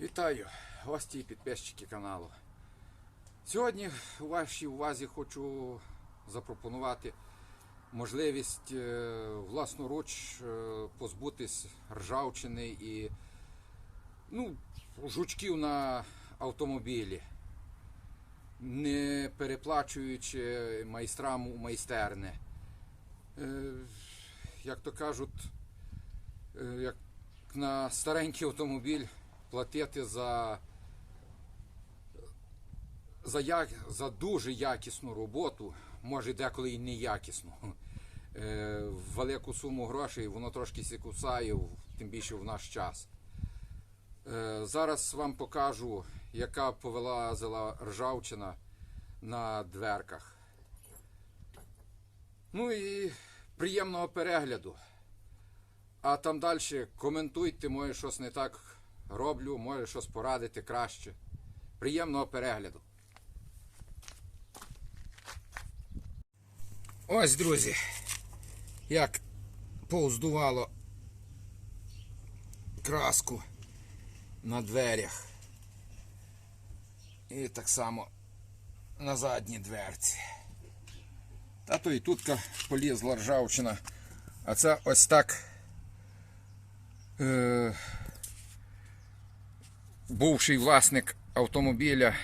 Вітаю, гості і підписчики каналу. Сьогодні у вашій увазі хочу запропонувати можливість е, власноруч е, позбутись ржавчини і ну, жучків на автомобілі, не переплачуючи майстрам у майстерне. Е, Як то кажуть, як на старенький автомобіль платити за, за, як, за дуже якісну роботу, може деколи і неякісну. Е, велику суму грошей воно трошки сікусає, тим більше в наш час. Е, зараз вам покажу, яка повилазила ржавчина на дверках. Ну і приємного перегляду. А там далі коментуйте, може щось не так роблю, може щось порадити краще. Приємного перегляду. Ось, друзі, як повздувало краску на дверях. І так само на задній дверці. Та то і тут полізла ржавчина. А це ось так е, бувший власник автомобіля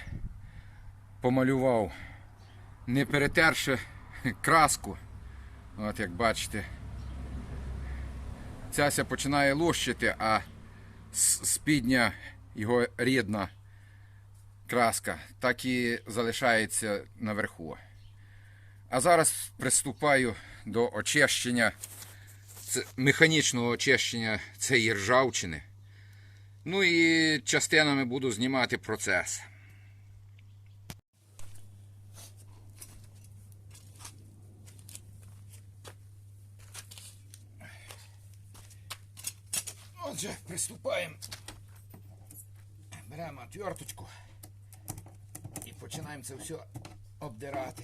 помалював, не перетерши краску. От як бачите, цяся починає лущити, а спідня його рідна краска так і залишається наверху. А зараз приступаю до очищення механічного очищення цієї ржавчини. Ну і частинами буду знімати процес. Отже, приступаємо. Беремо отверточку і починаємо це все обдирати.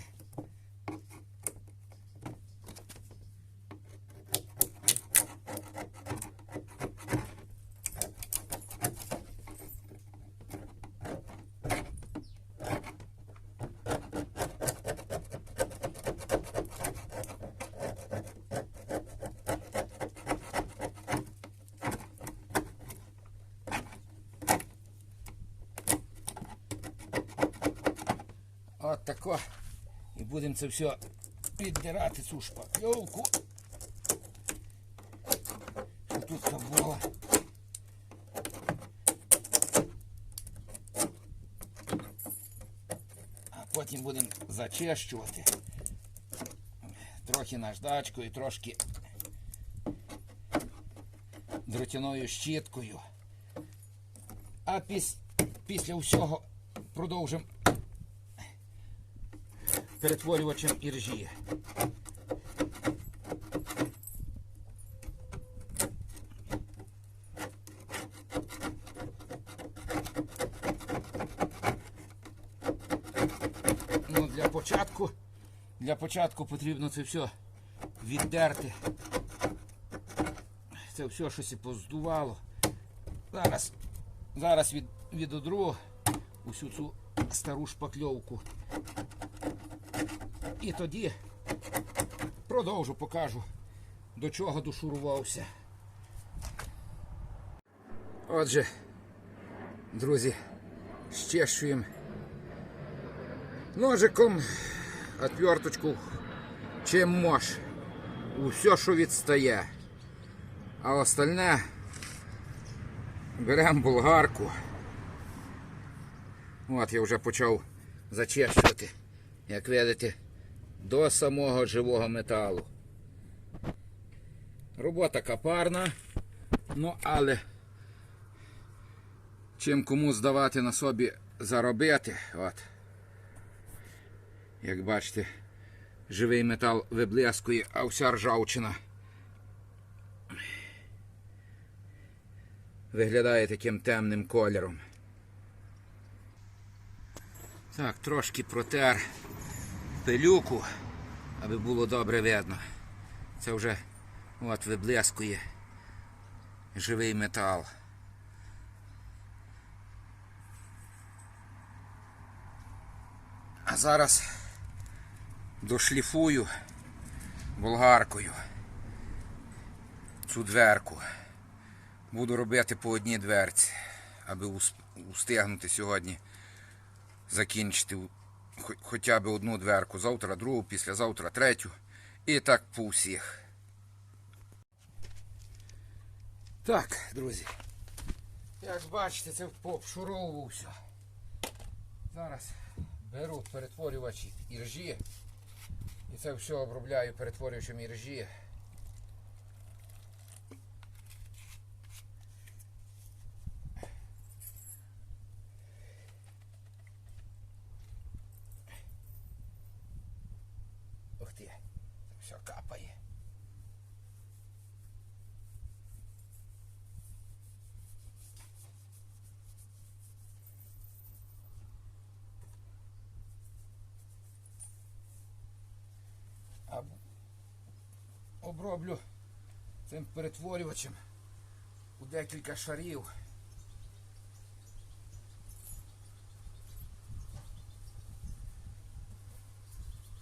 От тако. І будемо це все піддирати цю шпакльовку. Що тут було. А потім будемо зачищувати. Трохи наждачкою, трошки дротяною щіткою. А піс, після всього продовжимо перетворювачем іржі. Ну, для початку, для початку потрібно це все віддерти. Це все щось і поздувало. Зараз, зараз від, відодру усю цю стару шпакльовку. І тоді продовжу покажу, до чого дошурувався. Отже, друзі, щещуємо ножиком, отверточку, чим мож. Усе, що відстає. А остальне беремо болгарку. От я вже почав зачищувати, як видите, до самого живого металу. Робота капарна, ну але чим кому здавати на собі заробити, от. Як бачите, живий метал виблискує, а вся ржавчина виглядає таким темним кольором. Так, трошки протер пилюку, аби було добре видно. Це вже от виблискує живий метал. А зараз дошліфую болгаркою цю дверку. Буду робити по одній дверці, аби устигнути сьогодні закінчити хоча б одну дверку. Завтра другу, післязавтра третю. І так по всіх. Так, друзі. Як бачите, це пообшуровувався. Зараз беру перетворювачі іржі. І це все обробляю перетворюючим іржі. Ух ти, все капає. Оброблю цим перетворювачем у декілька шарів.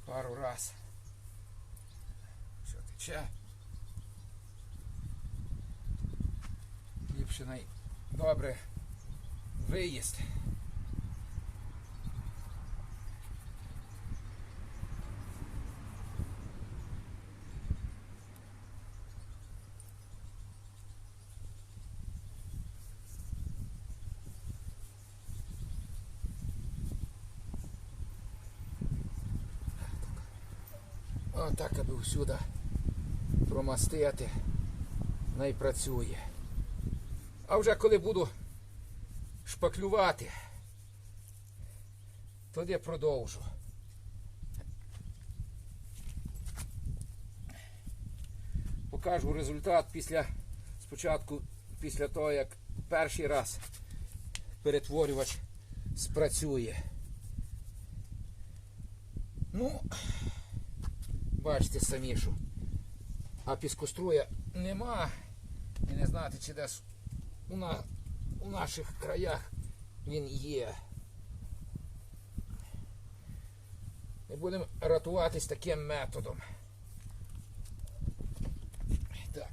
Пару раз. Тече? Ліпше най добре виїзд. Отак, аби всюди промастити, най працює. А вже коли буду шпаклювати, тоді продовжу. Покажу результат після спочатку, після того, як перший раз перетворювач спрацює. Ну, бачите самі, що а піскоструя нема. І не знати, чи десь у, на, у наших краях він є. Ми будемо рятуватись таким методом. Так.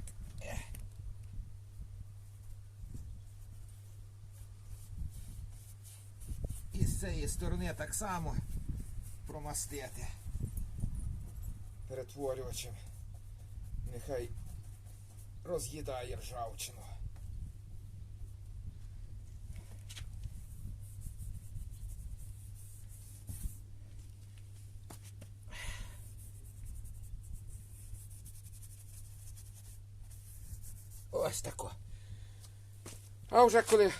І з цієї сторони так само промастити перетворювачем. Нехай роз'їдає ржавчину. Ось тако. А вже коли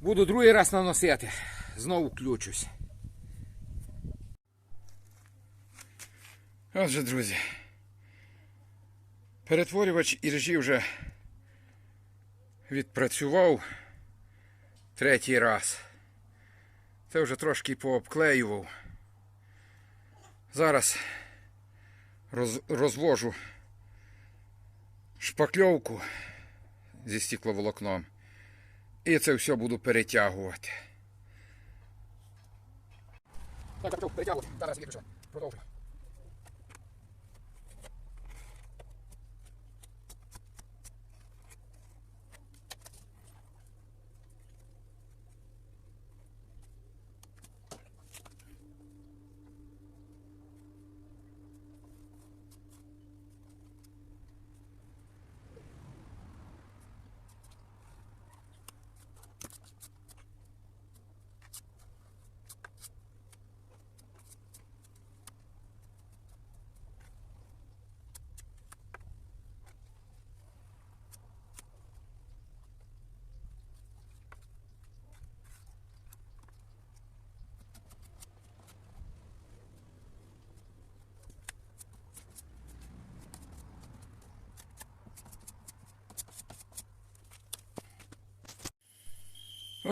буду другий раз наносити, знову включусь. Отже, друзі. Перетворювач іржі вже відпрацював третій раз. Це вже трошки пообклеював. Зараз роз, розвожу шпакльовку зі стекловолокном. І це все буду перетягувати. Так, так, перетягувати. Зараз виключу. Продовжу.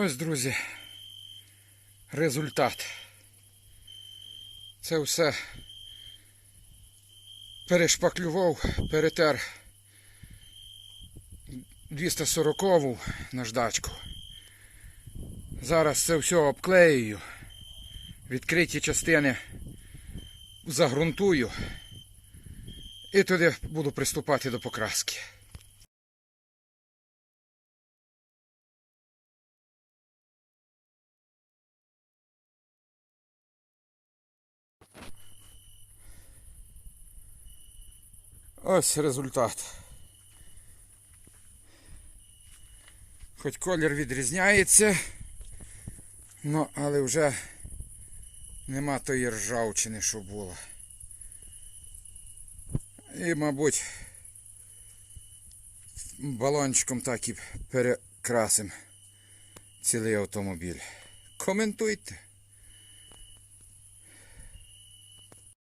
Ось, друзі, результат. Це все перешпаклював, перетер 240-ву наждачку. Зараз це все обклеюю Відкриті частини загрунтую. І туди буду приступати до покраски. Ось результат. Хоч колір відрізняється, ну, але вже нема тої ржавчини, що було. І, мабуть, балончиком так і перекрасим цілий автомобіль. Коментуйте.